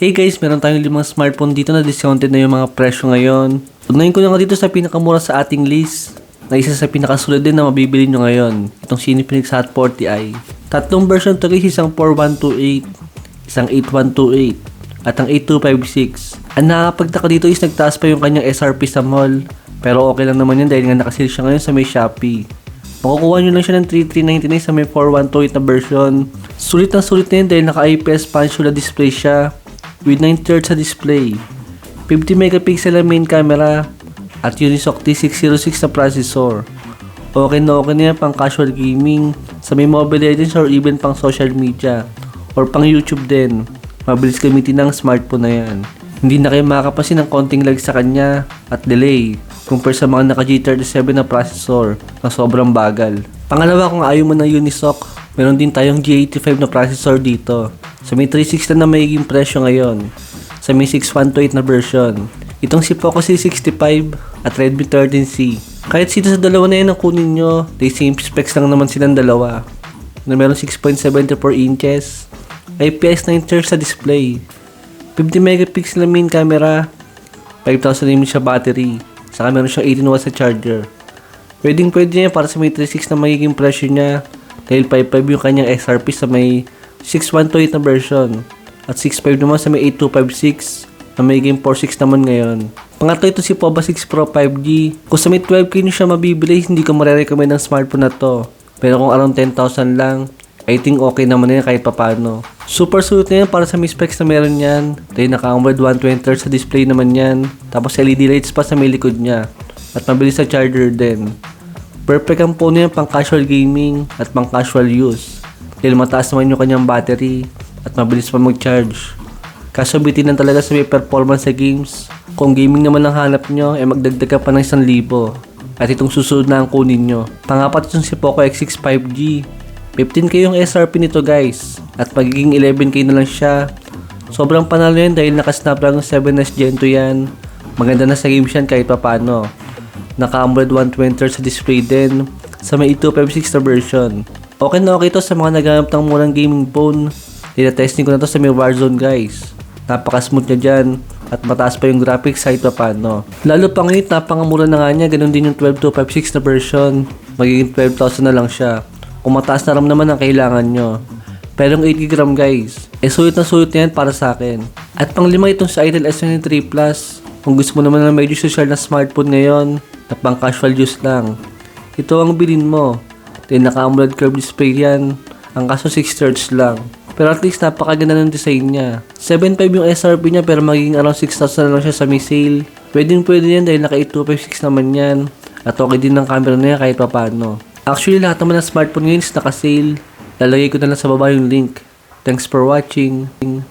Hey guys, meron tayong limang smartphone dito na discounted na yung mga presyo ngayon. Unahin ko na nga dito sa pinakamura sa ating list na isa sa pinakasulad din na mabibili nyo ngayon. Itong Cineplex Hot 40i. Tatlong version to guys, isang 4128, isang 8128, at ang 8256. Ang nakakapagtaka dito is nagtaas pa yung kanyang SRP sa mall. Pero okay lang naman yan dahil nga nakasale siya ngayon sa may Shopee. Makukuha nyo lang siya ng 3399 sa may 4128 na version. Sulit na sulit na yun dahil naka-IPS Pansula display siya with 9 thirds sa display. 50 megapixel ang main camera at Unisoc T606 na processor. Okay na okay na pang casual gaming sa may Mobile Legends or even pang social media or pang YouTube din. Mabilis gamitin ng smartphone na yan. Hindi na kayo makakapasin ng konting lag sa kanya at delay compare sa mga naka G37 na processor na sobrang bagal. Pangalawa kung ayaw mo ng Unisoc, meron din tayong G85 na processor dito. Sa may 360 na magiging presyo ngayon. Sa may 6128 na version. Itong si Poco C65 at Redmi 13C. Kahit sito sa dalawa na yan ang kunin nyo, they same specs lang naman silang dalawa. Na meron 6.74 inches, IPS 9 Hz sa display, 50 megapixel na main camera, 5,000 mAh siya battery, saka meron siyang 18 watts sa charger. Pwedeng pwede niya para sa may 3.6 na magiging presyo niya dahil 5.5 yung kanyang XRP sa may 6128 na version at 6.5 naman sa may 8256 na magiging 4.6 naman ngayon. Pangatlo ito si Poba 6 Pro 5G. Kung sa may 12k nyo siya mabibili, hindi ko marirecommend ng smartphone na to. Pero kung around 10,000 lang, I think okay naman na yan kahit papano. Super suit na yan para sa may specs na meron yan. Dahil naka-AMOLED 120Hz sa display naman yan. Tapos LED lights pa sa may likod niya. At mabilis sa charger din. Perfect ang phone yan pang casual gaming at pang casual use. Dahil mataas naman yung kanyang battery at mabilis pa mag-charge. Kaso bitin lang talaga sa may performance sa games. Kung gaming naman ang hanap nyo, eh magdagdag ka pa ng 1,000. At itong susunod na ang kunin nyo. Pangapat itong si Poco X6 5G. 15k yung SRP nito guys. At magiging 11k na lang siya. Sobrang panalo yan dahil naka-Snapdragon 7S Gen 2 yan. Maganda na sa games yan kahit papano. Naka-AMOLED 120Hz sa display din. Sa may 8256 na version. Okay na okay to sa mga naghanap ng murang gaming phone. Tinatesting ko na to sa may Warzone guys. Napaka-smooth niya dyan. At mataas pa yung graphics kahit pa paano. Lalo pa ngayon, napangamura na nga niya. Ganun din yung 12256 na version. Magiging 12,000 na lang siya. Kung mataas na RAM naman ang kailangan nyo. Pero yung 8GB RAM guys, eh sulit na sulit yan para sa akin. At panglima itong sa Itel S23 Plus. Kung gusto mo naman ng medyo social na smartphone ngayon, na pang casual use lang. Ito ang bilin mo. Then naka-AMOLED curved display yan. Ang kaso 6Hz lang. Pero at least napakaganda ng design niya. 7.5 yung SRP niya pero magiging around 6,000 na lang siya sa may sale. Pwedeng pwede yan dahil naka 8256 naman yan. At okay din ng camera niya kahit papano. Actually lahat naman ng smartphone ngayon is naka-sale. Lalagay ko na lang sa baba yung link. Thanks for watching.